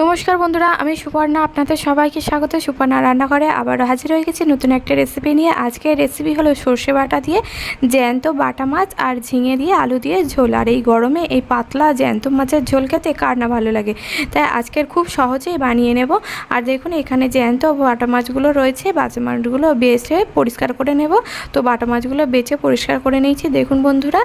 নমস্কার বন্ধুরা, আমি সুপর্ণা, আপনাদের সবাইকে স্বাগত। সুপর্ণা রান্নাঘরে আবারও হাজির হয়ে গেছি নতুন একটা রেসিপি নিয়ে। আজকের রেসিপি হলো সর্ষে বাটা দিয়ে জ্যান্ত বাটা মাছ আর ঝিঙে দিয়ে আলু দিয়ে ঝোল। আর এই গরমে এই পাতলা জ্যান্ত মাছের ঝোল খেতে কার না ভালো লাগে? তাই আজকের খুব সহজেই বানিয়ে নেব। আর দেখুন, এখানে জ্যান্ত বাটা মাছগুলো রয়েছে বাচ্চা মাছগুলো বেছে পরিষ্কার করে নেব। তো বাটা মাছগুলো বেছে পরিষ্কার করে নিয়েছি। দেখুন বন্ধুরা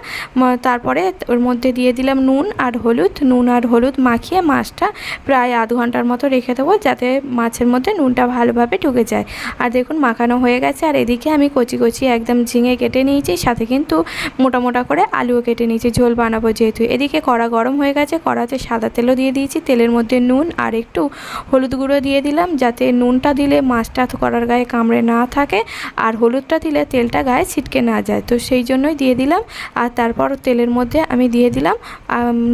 তারপরে ওর মধ্যে দিয়ে দিলাম নুন আর হলুদ। নুন আর হলুদ মাখিয়ে মাছটা প্রায় আধ ঘণ্টার মতো রেখে দেবো যাতে মাছের মধ্যে নুনটা ভালোভাবে ঢুকে যায়। আর দেখুন, মাখানো হয়ে গেছে। আর এদিকে আমি কচি কচি একদম ঝিঙে কেটে নিয়েছি, সাথে কিন্তু মোটা মোটা করে আলুও কেটে নিয়েছি, ঝোল বানাবো যেহেতু। এদিকে কড়া গরম হয়ে গেছে, কড়াতে সাদা তেলও দিয়ে দিয়েছি, তেলের মধ্যে নুন আর একটু হলুদ গুঁড়ো দিয়ে দিলাম, যাতে নুনটা দিলে মাছটা কড়ার গায়ে কামড়ে না থাকে আর হলুদটা দিলে তেলটা গায়ে ছিটকে না যায়। তো সেই জন্যই দিয়ে দিলাম। আর তারপর তেলের মধ্যে আমি দিয়ে দিলাম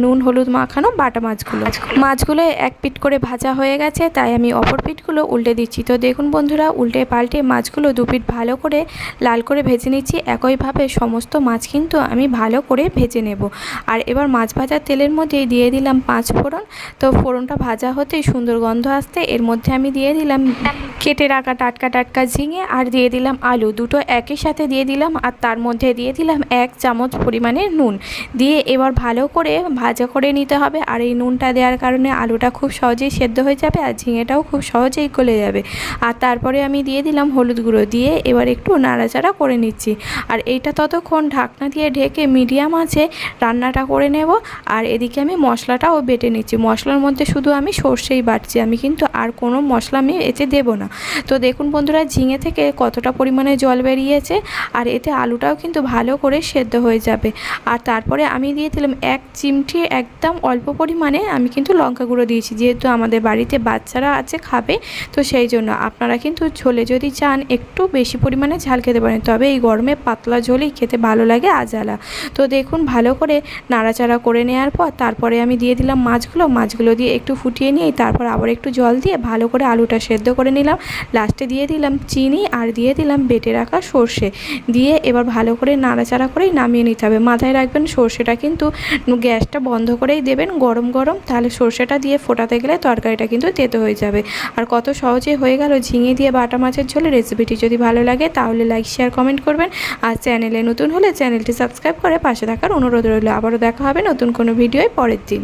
নুন, হলুদ মাখানো বাটা মাছগুলো। মাছগুলো এক পিট করে ভাজা হয়ে গেছে, তাই আমি অপর পিঠগুলো উল্টে দিচ্ছি। তো দেখুন বন্ধুরা, উল্টে পাল্টে মাছগুলো দু পিঠ ভালো করে লাল করে ভেজে নিচ্ছি। একইভাবে সমস্ত মাছ কিন্তু আমি ভালো করে ভেজে নেব। আর এবার মাছ ভাজার তেলের মধ্যে দিয়ে দিলাম পাঁচ ফোড়ন। তো ফোড়নটা ভাজা হতেই সুন্দর গন্ধ আসতে এর মধ্যে আমি দিয়ে দিলাম কেটে রাখা টাটকা টাটকা ঝিঙে আর দিয়ে দিলাম আলু। দুটো একই সাথে দিয়ে দিলাম আর তার মধ্যে দিয়ে দিলাম এক চামচ পরিমাণে নুন। দিয়ে এবার ভালো করে ভাজা করে নিতে হবে আর এই নুনটা দেওয়ার কারণে আলুটা খুব সহজেই সেদ্ধ হয়ে যাবে আর ঝিঙেটাও খুব সহজেই গলে যাবে। আর তারপরে আমি দিয়ে দিলাম হলুদ গুঁড়ো দিয়ে এবার একটু নাড়াচাড়া করে নিচ্ছি। আর এইটা ততক্ষণ ঢাকনা দিয়ে ঢেকে মিডিয়াম আছে রান্নাটা করে নেব আর এদিকে আমি মশলাটাও বেটে নিচ্ছি। মশলার মধ্যে শুধু আমি সর্ষেই বাটছি। আমি কিন্তু আর কোনো মশলা আমি এতে দেবো না। তো দেখুন বন্ধুরা, ঝিঙে থেকে কতটা পরিমাণে জল বেরিয়েছে আর এতে আলুটাও কিন্তু ভালো করে সেদ্ধ হয়ে যাবে। আর তারপরে আমি দিয়ে দিলাম এক চিমটি একদম অল্প পরিমাণে আমি কিন্তু লঙ্কা গুঁড়ো দিয়েছি, যেহেতু আমাদের বাড়িতে বাচ্চারা আছে, খাবে। তো সেই জন্য আপনারা কিন্তু ঝোলে যদি চান একটু বেশি পরিমাণে ঝাল খেতে পারেন, তবে এই গরমে পাতলা ঝোলই খেতে ভালো লাগে আজালা। তো দেখুন ভালো করে নাড়াচাড়া করে নেওয়ার পর তারপরে আমি দিয়ে দিলাম মাছগুলো মাছগুলো দিয়ে একটু ফুটিয়ে নিয়ে তারপর আবার একটু জল দিয়ে ভালো করে আলুটা সেদ্ধ করে নিলাম। লাস্টে দিয়ে দিলাম চিনি আর দিয়ে দিলাম বেটে রাখা সর্ষে। দিয়ে এবার ভালো করে নাড়াচাড়া করেই নামিয়ে নিতে হবে। মাথায় রাখবেন সর্ষেটা কিন্তু গ্যাসটা বন্ধ করেই দেবেন গরম গরম। তাহলে সর্ষেটা দিয়ে ফোটাতে গেলে তরকারিটা কিন্তু তেতো হয়ে যাবে। আর কত সহজে হয়ে গেল ঝিঙে দিয়ে বাটা মাছের ঝোলে। রেসিপিটি যদি ভালো লাগে তাহলে লাইক শেয়ার কমেন্ট করবেন। আর চ্যানেলে নতুন হলে চ্যানেলটি সাবস্ক্রাইব করে পাশে থাকার অনুরোধ রইল। আবারও দেখা হবে নতুন কোনো ভিডিওয় পরের দিন।